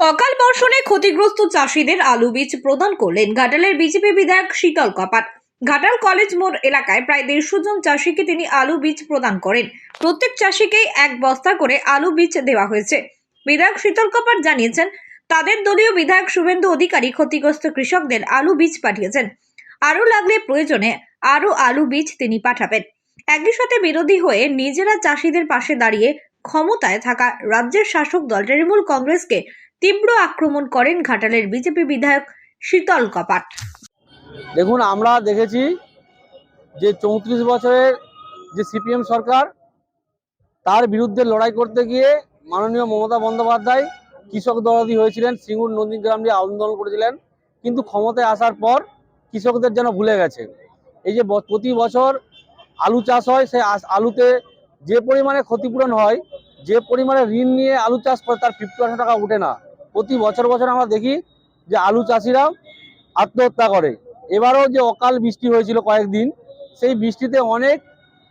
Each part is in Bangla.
অকাল বর্ষণে ক্ষতিগ্রস্ত চাষিদের আলু বীজ প্রদান করলেন ঘাটালের বিজেপি বিধায়ক শীতল কপাট। ঘাটাল কলেজ মোড় এলাকায় প্রায় দেড়শো জন চাষিকে তিনি আলু বীজ প্রদান করেন। প্রত্যেক চাষিকেই এক বস্তা করে আলু বীজ দেওয়া হয়েছে। বিধায়ক শীতল কপাট জানিয়েছেন, তাদের দলীয় বিধায়ক শুভেন্দু অধিকারী ক্ষতিগ্রস্ত কৃষকদের আলু বীজ পাঠিয়েছেন। আরও লাগলে প্রয়োজনে আরও আলু বীজ তিনি পাঠাবেন। একই সাথে বিরোধী হয়ে নিজেরা চাষিদের পাশে দাঁড়িয়ে ক্ষমতায় থাকা রাজ্যের শাসক দল তৃণমূল কংগ্রেসকে তীব্র আক্রমণ করেন ঘাটালের বিজেপি বিধায়ক শীতল কপাট। দেখুন, আমরা দেখেছি যে চৌত্রিশ বছরের যে সিপিএম সরকার, তার বিরুদ্ধে লড়াই করতে গিয়ে মাননীয় মমতা বন্দ্যোপাধ্যায় কৃষক দরদি হয়েছিলেন, সিঙ্গুর নন্দীগ্রাম নিয়ে আন্দোলন করেছিলেন, কিন্তু ক্ষমতায় আসার পর কৃষকদের যেন ভুলে গেছে। এই যে প্রতি বছর আলু চাষ হয়, সেই আলুতে যে পরিমাণে ক্ষতিপূরণ হয়, যে পরিমাণে ঋণ নিয়ে আলু চাষ করে, তার ফিফটি টাকা উঠে না। প্রতি বছর বছর আমরা দেখি যে আলু চাষিরা আত্মহত্যা করে। এবারও যে অকাল বৃষ্টি হয়েছিল কয়েকদিন, সেই বৃষ্টিতে অনেক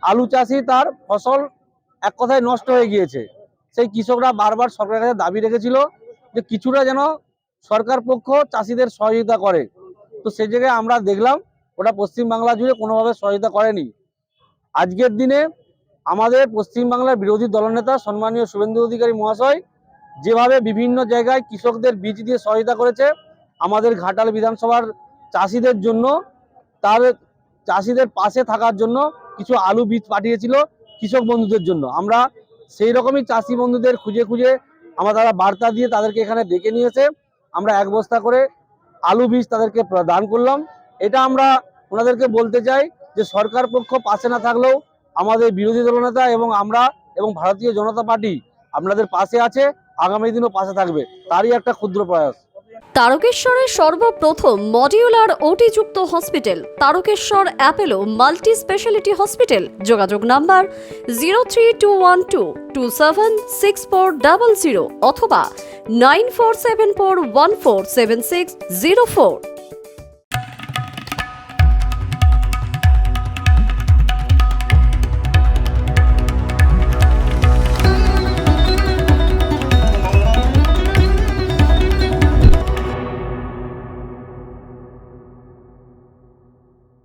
আলু চাষি তার ফসল এক কথায় নষ্ট হয়ে গিয়েছে। সেই কৃষকরা বারবার সরকারের কাছে দাবি রেখেছিল যে কিছুটা যেন সরকার পক্ষ চাষিদের সহযোগিতা করে। তো সেই জায়গায় আমরা দেখলাম, ওটা পশ্চিমবাংলা জুড়ে কোনোভাবে সহযোগিতা করেনি। আজকের দিনে আমাদের পশ্চিমবাংলার বিরোধী দলনেতা, সম্মানীয় শুভেন্দু অধিকারী মহাশয় যেভাবে বিভিন্ন জায়গায় কৃষকদের বীজ দিয়ে সহায়তা করেছে, আমাদের ঘাটাল বিধানসভার চাষিদের জন্য, তার চাষিদের পাশে থাকার জন্য কিছু আলু বীজ পাঠিয়েছিল কৃষক বন্ধুদের জন্য। আমরা সেই রকমই চাষি বন্ধুদের খুঁজে খুঁজে আমরা তারা বার্তা দিয়ে তাদেরকে এখানে ডেকে নিয়েছে। আমরা এক বস্তা করে আলু বীজ তাদেরকে দান করলাম। এটা আমরা ওনাদেরকে বলতে চাই যে সরকার পক্ষ পাশে না থাকলেও আমাদের বিরোধী দলনেতা এবং আমরা এবং ভারতীয় জনতা পার্টি আপনাদের পাশে আছে। আগামী দিনও পাশে থাকবে। তারই একটা ক্ষুদ্র প্রয়াস। তারকেশ্বরের সর্বপ্রথম modular ওটিযুক্ত hospital, Tarakeswar Apollo multi speciality hospital. যোগাযোগ number zero three two one two two seven six four double zero অথবা nine four seven four one four seven six zero four.